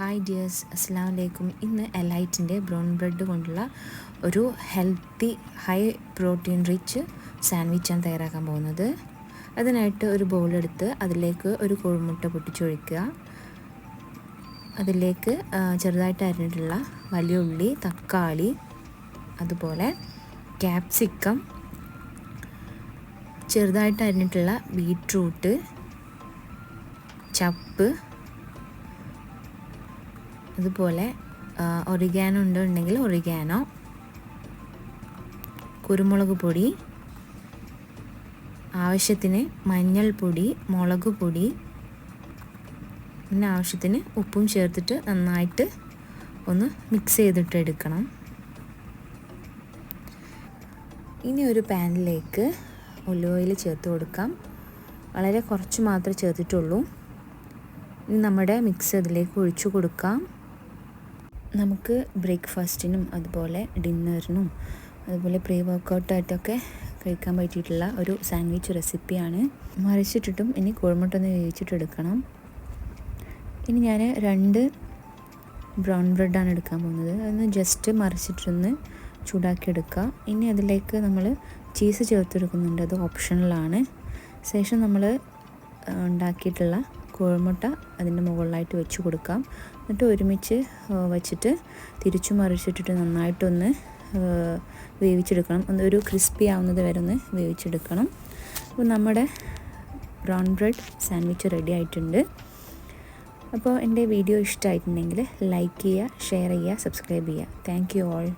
Hi dears അസ്സാം വലൈക്കും ഇന്ന് എലൈറ്റിന്റെ ബ്രൗൺ ബ്രെഡ് കൊണ്ടുള്ള ഒരു ഹെൽത്തി ഹൈ പ്രോട്ടീൻ റിച്ച് സാൻഡ്വിച്ചാണ് തയ്യാറാക്കാൻ പോകുന്നത്. അതിനായിട്ട് ഒരു ബൗളെടുത്ത് അതിലേക്ക് ഒരു കോഴിമുട്ട പൊട്ടിച്ചൊഴിക്കുക. അതിലേക്ക് ചെറുതായിട്ട് അരിഞ്ഞിട്ടുള്ള വലിയ ഉള്ളി തക്കാളി അതുപോലെ ക്യാപ്സിക്കം ചെറുതായിട്ട് അരിഞ്ഞിട്ടുള്ള ബീട്രൂട്ട് ചപ്പ് അതുപോലെ ഒറിഗാനോ ഉണ്ടെങ്കിൽ ഒറിഗാനോ കുരുമുളക് പൊടി ആവശ്യത്തിന് മഞ്ഞൾപ്പൊടി മുളക് പൊടി പിന്നെ ആവശ്യത്തിന് ഉപ്പും ചേർത്തിട്ട് നന്നായിട്ട് ഒന്ന് മിക്സ് ചെയ്തിട്ട് എടുക്കണം. ഇനി ഒരു പാനിലേക്ക് ഒലിവ് ചേർത്ത് കൊടുക്കാം. വളരെ കുറച്ച് മാത്രമേ ചേർത്തിട്ടുള്ളൂ. ഇനി നമ്മുടെ മിക്സ് അതിലേക്ക് ഒഴിച്ചു കൊടുക്കാം. നമുക്ക് ബ്രേക്ക്ഫാസ്റ്റിനും അതുപോലെ ഡിന്നറിനും അതുപോലെ പ്രീ വർക്കൗട്ടായിട്ടൊക്കെ കഴിക്കാൻ പറ്റിയിട്ടുള്ള ഒരു സാൻഡ്വിച്ച് റെസിപ്പിയാണ്. മറിച്ചിട്ടിട്ടും ഇനി കോഴിമുട്ട ഒന്ന് വേവിച്ചിട്ടെടുക്കണം. ഇനി ഞാൻ രണ്ട് ബ്രൗൺ ബ്രെഡാണ് എടുക്കാൻ പോകുന്നത്. അതൊന്ന് ജസ്റ്റ് മറിച്ചിട്ടൊന്ന് ചൂടാക്കിയെടുക്കുക. ഇനി അതിലേക്ക് നമ്മൾ ചീസ് ചേർത്തെടുക്കുന്നുണ്ട്. അത് ഓപ്ഷണലാണ് ശേഷം നമ്മൾ ഉണ്ടാക്കിയിട്ടുള്ള കോഴിമുട്ട അതിന്റെ മുകളിലായിട്ട് വെച്ച് കൊടുക്കാം. എന്നിട്ട് ഒരുമിച്ച് വെച്ചിട്ട് തിരിച്ചു മറിച്ചിട്ടിട്ട് നന്നായിട്ടൊന്ന് വേവിച്ചെടുക്കണം. ഒന്ന് ഒരു ക്രിസ്പി ആവുന്നത് വരെ ഒന്ന് വേവിച്ചെടുക്കണം. അപ്പോൾ നമ്മുടെ ബ്രൗൺ ബ്രെഡ് സാൻഡ്വിച്ച് റെഡി ആയിട്ടുണ്ട്. അപ്പോൾ എന്റെ വീഡിയോ ഇഷ്ടമായിട്ടുണ്ടെങ്കിൽ ലൈക്ക് ചെയ്യുക ഷെയർ ചെയ്യുക സബ്സ്ക്രൈബ് ചെയ്യുക. Thank you all.